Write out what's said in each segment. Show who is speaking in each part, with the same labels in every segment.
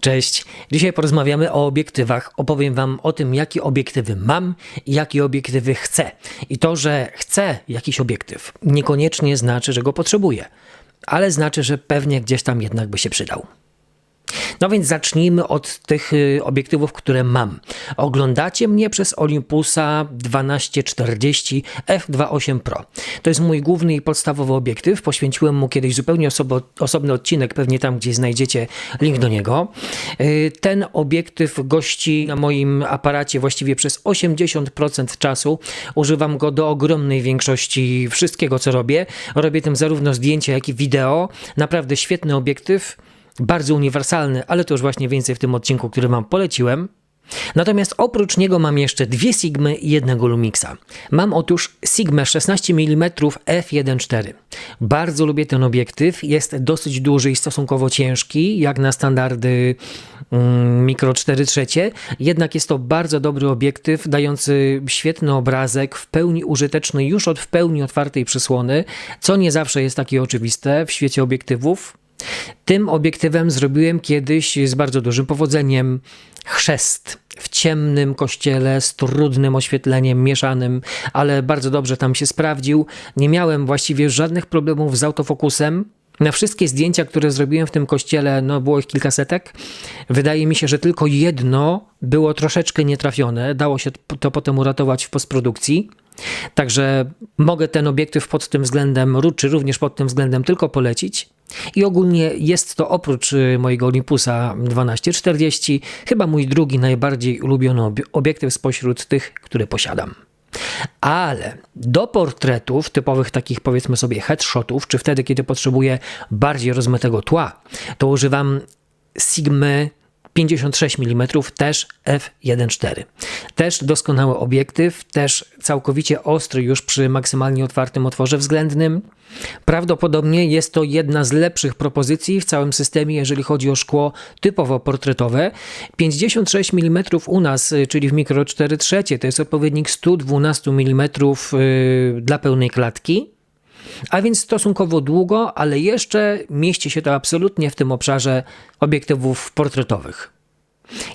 Speaker 1: Cześć. Dzisiaj porozmawiamy o obiektywach. Opowiem Wam o tym, jakie obiektywy mam i jakie obiektywy chcę. I to, że chcę jakiś obiektyw, niekoniecznie znaczy, że go potrzebuję, ale znaczy, że pewnie gdzieś tam jednak by się przydał. No więc zacznijmy od tych y, obiektywów, które mam. Oglądacie mnie przez Olympusa 1240 f2.8 Pro. To jest mój główny i podstawowy obiektyw. Poświęciłem mu kiedyś zupełnie osobo, osobny odcinek, pewnie tam, gdzie znajdziecie link do niego. Y, ten obiektyw gości na moim aparacie właściwie przez 80% czasu. Używam go do ogromnej większości wszystkiego, co robię. Robię tym zarówno zdjęcia, jak i wideo. Naprawdę świetny obiektyw bardzo uniwersalny, ale to już właśnie więcej w tym odcinku, który Wam poleciłem. Natomiast oprócz niego mam jeszcze dwie Sigmy i jednego Lumixa. Mam otóż Sigmę 16 mm f1.4. Bardzo lubię ten obiektyw, jest dosyć duży i stosunkowo ciężki, jak na standardy mm, Micro 4 trzecie. Jednak jest to bardzo dobry obiektyw, dający świetny obrazek, w pełni użyteczny już od w pełni otwartej przysłony, co nie zawsze jest takie oczywiste w świecie obiektywów. Tym obiektywem zrobiłem kiedyś z bardzo dużym powodzeniem chrzest w ciemnym kościele z trudnym oświetleniem mieszanym, ale bardzo dobrze tam się sprawdził. Nie miałem właściwie żadnych problemów z autofokusem. Na wszystkie zdjęcia, które zrobiłem w tym kościele, no było ich kilkasetek. Wydaje mi się, że tylko jedno było troszeczkę nietrafione. Dało się to potem uratować w postprodukcji. Także mogę ten obiektyw pod tym względem, czy również pod tym względem tylko polecić. I ogólnie jest to oprócz y, mojego Olympusa 1240 chyba mój drugi najbardziej ulubiony obiektyw spośród tych, które posiadam. Ale do portretów, typowych takich powiedzmy sobie headshotów, czy wtedy, kiedy potrzebuję bardziej rozmytego tła, to używam Sigmy 56 mm, też f1.4. Też doskonały obiektyw, też całkowicie ostry już przy maksymalnie otwartym otworze względnym. Prawdopodobnie jest to jedna z lepszych propozycji w całym systemie, jeżeli chodzi o szkło typowo portretowe. 56 mm u nas, czyli w mikro 4 trzecie, to jest odpowiednik 112 mm dla pełnej klatki. A więc stosunkowo długo, ale jeszcze mieści się to absolutnie w tym obszarze obiektywów portretowych.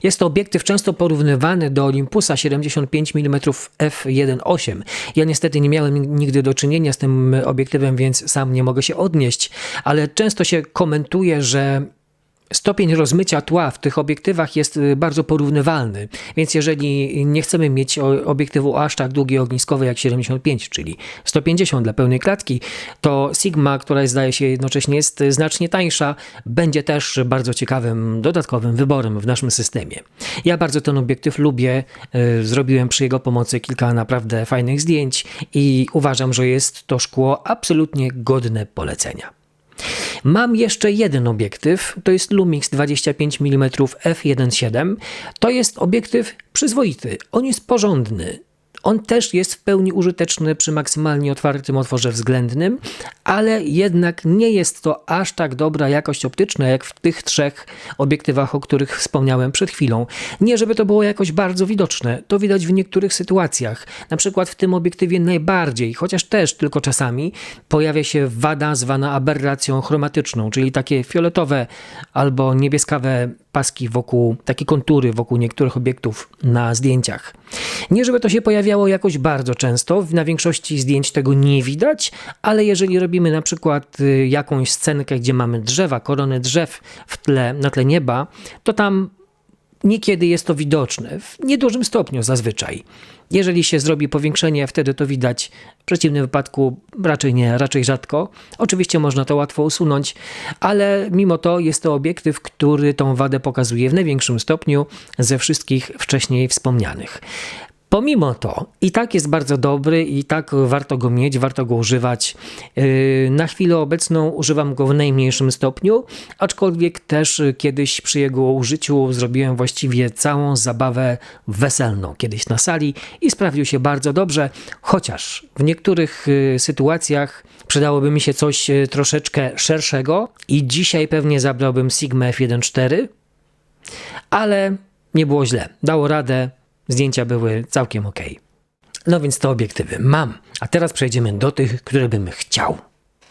Speaker 1: Jest to obiektyw często porównywany do Olympusa 75 mm f1.8. Ja niestety nie miałem nigdy do czynienia z tym obiektywem, więc sam nie mogę się odnieść, ale często się komentuje, że Stopień rozmycia tła w tych obiektywach jest y, bardzo porównywalny, więc jeżeli nie chcemy mieć obiektywu aż tak długiej ogniskowej jak 75, czyli 150 dla pełnej klatki, to Sigma, która zdaje się jednocześnie jest znacznie tańsza, będzie też bardzo ciekawym dodatkowym wyborem w naszym systemie. Ja bardzo ten obiektyw lubię, y, zrobiłem przy jego pomocy kilka naprawdę fajnych zdjęć i uważam, że jest to szkło absolutnie godne polecenia. Mam jeszcze jeden obiektyw, to jest Lumix 25 mm f1.7. To jest obiektyw przyzwoity, on jest porządny. On też jest w pełni użyteczny przy maksymalnie otwartym otworze względnym, ale jednak nie jest to aż tak dobra jakość optyczna jak w tych trzech obiektywach, o których wspomniałem przed chwilą. Nie, żeby to było jakoś bardzo widoczne, to widać w niektórych sytuacjach. Na przykład w tym obiektywie najbardziej, chociaż też tylko czasami, pojawia się wada zwana aberracją chromatyczną, czyli takie fioletowe albo niebieskawe paski wokół, takie kontury wokół niektórych obiektów na zdjęciach. Nie, żeby to się pojawiało jakoś bardzo często, na większości zdjęć tego nie widać, ale jeżeli robimy na przykład y, jakąś scenkę, gdzie mamy drzewa, korony drzew w tle, na tle nieba, to tam Niekiedy jest to widoczne, w niedużym stopniu zazwyczaj. Jeżeli się zrobi powiększenie, wtedy to widać. W przeciwnym wypadku raczej nie, raczej rzadko. Oczywiście można to łatwo usunąć, ale mimo to jest to obiektyw, który tą wadę pokazuje w największym stopniu ze wszystkich wcześniej wspomnianych. Pomimo to, i tak jest bardzo dobry, i tak warto go mieć, warto go używać. Yy, na chwilę obecną używam go w najmniejszym stopniu, aczkolwiek też kiedyś przy jego użyciu zrobiłem właściwie całą zabawę weselną kiedyś na sali i sprawdził się bardzo dobrze, chociaż w niektórych yy, sytuacjach przydałoby mi się coś yy, troszeczkę szerszego i dzisiaj pewnie zabrałbym Sigma F1.4, ale nie było źle. Dało radę, Zdjęcia były całkiem ok. No więc te obiektywy mam. A teraz przejdziemy do tych, które bym chciał.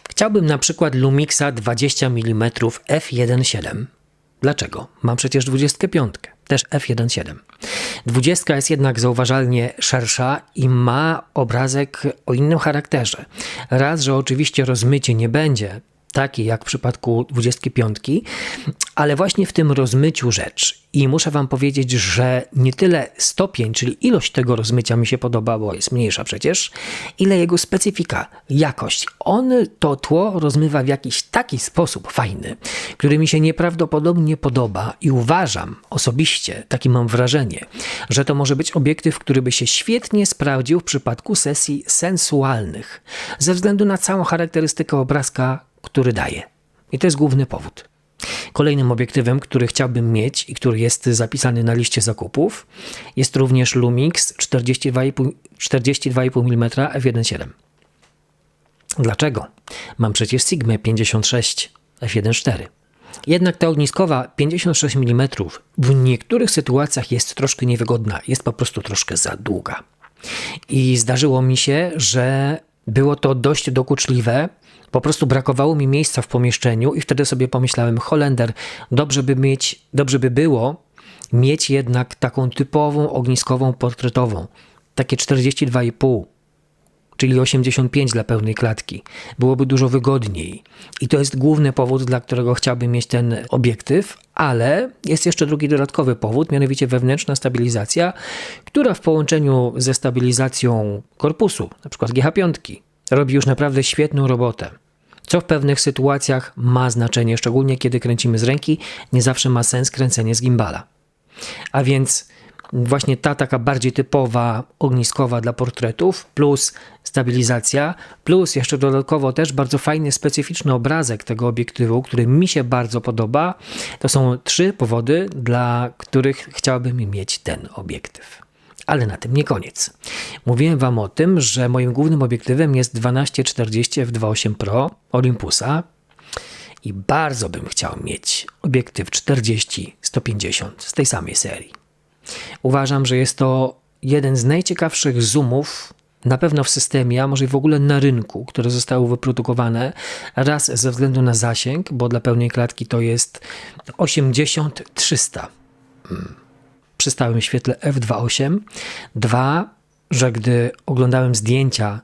Speaker 1: Chciałbym na przykład Lumixa 20 mm f1.7. Dlaczego? Mam przecież 25, też f1.7. 20 jest jednak zauważalnie szersza i ma obrazek o innym charakterze. Raz, że oczywiście rozmycie nie będzie takie jak w przypadku 25, ale właśnie w tym rozmyciu rzecz. I muszę Wam powiedzieć, że nie tyle stopień, czyli ilość tego rozmycia mi się podoba, bo jest mniejsza przecież, ile jego specyfika, jakość. On to tło rozmywa w jakiś taki sposób fajny, który mi się nieprawdopodobnie podoba i uważam osobiście, takie mam wrażenie, że to może być obiektyw, który by się świetnie sprawdził w przypadku sesji sensualnych, ze względu na całą charakterystykę obrazka, który daje. I to jest główny powód. Kolejnym obiektywem, który chciałbym mieć i który jest zapisany na liście zakupów, jest również Lumix 42,5 42 mm f1.7. Dlaczego? Mam przecież Sigma 56 f1.4. Jednak ta ogniskowa 56 mm w niektórych sytuacjach jest troszkę niewygodna, jest po prostu troszkę za długa. I zdarzyło mi się, że było to dość dokuczliwe, po prostu brakowało mi miejsca w pomieszczeniu i wtedy sobie pomyślałem, Holender, dobrze by mieć, dobrze by było mieć jednak taką typową ogniskową portretową. Takie 42,5 czyli 85 dla pełnej klatki. Byłoby dużo wygodniej. I to jest główny powód, dla którego chciałbym mieć ten obiektyw, ale jest jeszcze drugi dodatkowy powód, mianowicie wewnętrzna stabilizacja, która w połączeniu ze stabilizacją korpusu, np. GH5, robi już naprawdę świetną robotę. Co w pewnych sytuacjach ma znaczenie, szczególnie kiedy kręcimy z ręki, nie zawsze ma sens kręcenie z gimbala. A więc właśnie ta taka bardziej typowa, ogniskowa dla portretów, plus stabilizacja, plus jeszcze dodatkowo też bardzo fajny, specyficzny obrazek tego obiektywu, który mi się bardzo podoba. To są trzy powody, dla których chciałbym mieć ten obiektyw. Ale na tym nie koniec. Mówiłem Wam o tym, że moim głównym obiektywem jest 1240 f2.8 Pro Olympusa i bardzo bym chciał mieć obiektyw 40-150 z tej samej serii. Uważam, że jest to jeden z najciekawszych zoomów na pewno w systemie, a może i w ogóle na rynku, które zostały wyprodukowane. Raz ze względu na zasięg, bo dla pełnej klatki to jest 80-300 przy stałym świetle f2.8. Dwa, że gdy oglądałem zdjęcia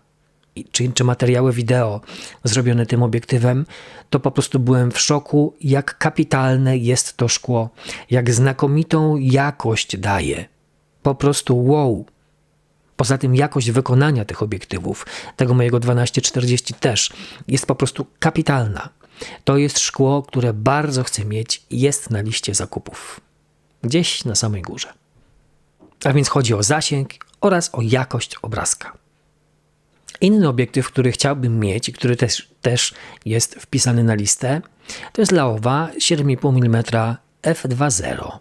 Speaker 1: czy, czy materiały wideo zrobione tym obiektywem, to po prostu byłem w szoku, jak kapitalne jest to szkło, jak znakomitą jakość daje. Po prostu wow. Poza tym jakość wykonania tych obiektywów, tego mojego 1240 też, jest po prostu kapitalna. To jest szkło, które bardzo chcę mieć jest na liście zakupów gdzieś na samej górze. A więc chodzi o zasięg oraz o jakość obrazka. Inny obiektyw, który chciałbym mieć i który też, też jest wpisany na listę, to jest Laowa 7,5 mm f2.0.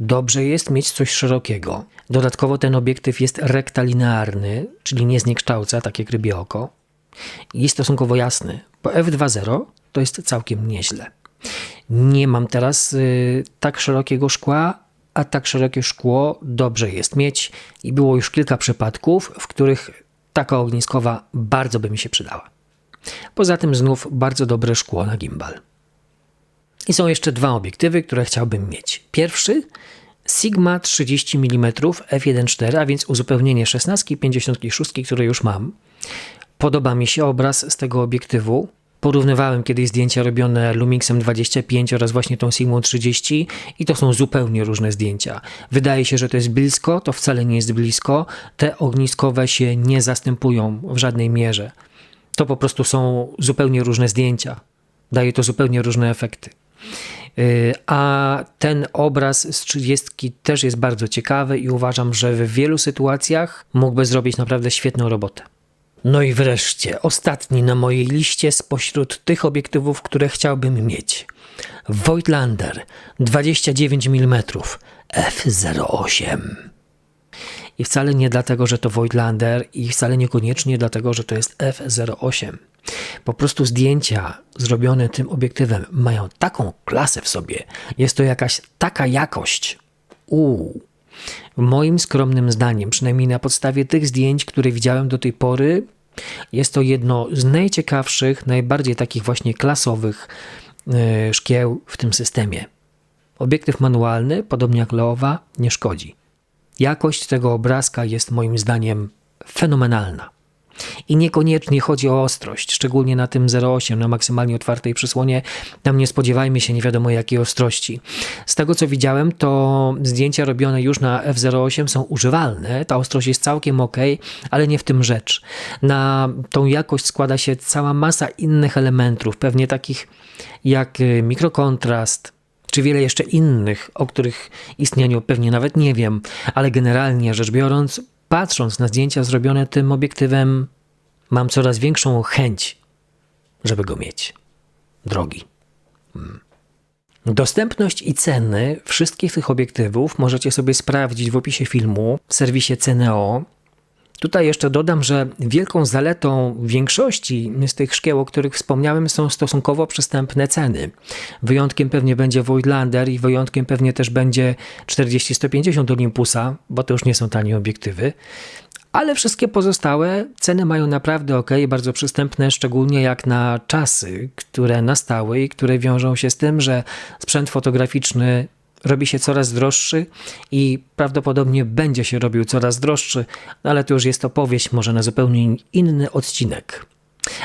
Speaker 1: Dobrze jest mieć coś szerokiego. Dodatkowo ten obiektyw jest rektalinearny, czyli nie zniekształca, tak jak rybie oko. I stosunkowo jasny, bo f2.0 to jest całkiem nieźle. Nie mam teraz y, tak szerokiego szkła, a tak szerokie szkło dobrze jest mieć i było już kilka przypadków, w których taka ogniskowa bardzo by mi się przydała. Poza tym znów bardzo dobre szkło na gimbal. I są jeszcze dwa obiektywy, które chciałbym mieć. Pierwszy Sigma 30 mm f1.4, a więc uzupełnienie 16 i 56, które już mam. Podoba mi się obraz z tego obiektywu. Porównywałem kiedyś zdjęcia robione Lumixem 25 oraz właśnie tą Sigmą 30 i to są zupełnie różne zdjęcia. Wydaje się, że to jest blisko, to wcale nie jest blisko. Te ogniskowe się nie zastępują w żadnej mierze. To po prostu są zupełnie różne zdjęcia. Daje to zupełnie różne efekty. Y, a ten obraz z 30 też jest bardzo ciekawy i uważam, że w wielu sytuacjach mógłby zrobić naprawdę świetną robotę. No i wreszcie, ostatni na mojej liście spośród tych obiektywów, które chciałbym mieć. Voigtlander 29 mm f08. I wcale nie dlatego, że to Voigtlander i wcale niekoniecznie dlatego, że to jest f08. Po prostu zdjęcia zrobione tym obiektywem mają taką klasę w sobie. Jest to jakaś taka jakość. Uuu. Moim skromnym zdaniem, przynajmniej na podstawie tych zdjęć, które widziałem do tej pory, jest to jedno z najciekawszych, najbardziej takich właśnie klasowych e, szkieł w tym systemie. Obiektyw manualny, podobnie jak Leowa, nie szkodzi. Jakość tego obrazka jest moim zdaniem fenomenalna. I niekoniecznie chodzi o ostrość, szczególnie na tym 0,8 na maksymalnie otwartej przysłonie. Tam nie spodziewajmy się nie wiadomo jakiej ostrości. Z tego co widziałem, to zdjęcia robione już na F08 są używalne. Ta ostrość jest całkiem ok, ale nie w tym rzecz. Na tą jakość składa się cała masa innych elementów, pewnie takich jak y, mikrokontrast, czy wiele jeszcze innych, o których istnieniu pewnie nawet nie wiem, ale generalnie rzecz biorąc, patrząc na zdjęcia zrobione tym obiektywem, mam coraz większą chęć, żeby go mieć. Drogi. Hmm. Dostępność i ceny wszystkich tych obiektywów możecie sobie sprawdzić w opisie filmu w serwisie Ceneo. Tutaj jeszcze dodam, że wielką zaletą większości z tych szkieł, o których wspomniałem, są stosunkowo przystępne ceny. Wyjątkiem pewnie będzie Voigtlander i wyjątkiem pewnie też będzie 40-150 Olympusa, bo to już nie są tanie obiektywy. Ale wszystkie pozostałe ceny mają naprawdę ok, bardzo przystępne, szczególnie jak na czasy, które nastały i które wiążą się z tym, że sprzęt fotograficzny robi się coraz droższy i prawdopodobnie będzie się robił coraz droższy, ale to już jest opowieść może na zupełnie inny odcinek.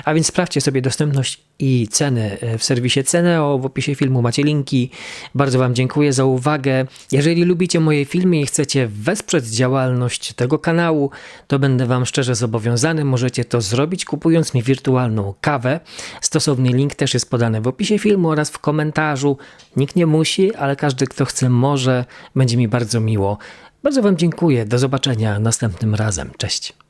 Speaker 1: A więc sprawdźcie sobie dostępność i ceny w serwisie Ceneo. W opisie filmu macie linki. Bardzo Wam dziękuję za uwagę. Jeżeli lubicie moje filmy i chcecie wesprzeć działalność tego kanału, to będę Wam szczerze zobowiązany. Możecie to zrobić kupując mi wirtualną kawę. Stosowny link też jest podany w opisie filmu oraz w komentarzu. Nikt nie musi, ale każdy, kto chce, może. Będzie mi bardzo miło. Bardzo Wam dziękuję. Do zobaczenia następnym razem. Cześć.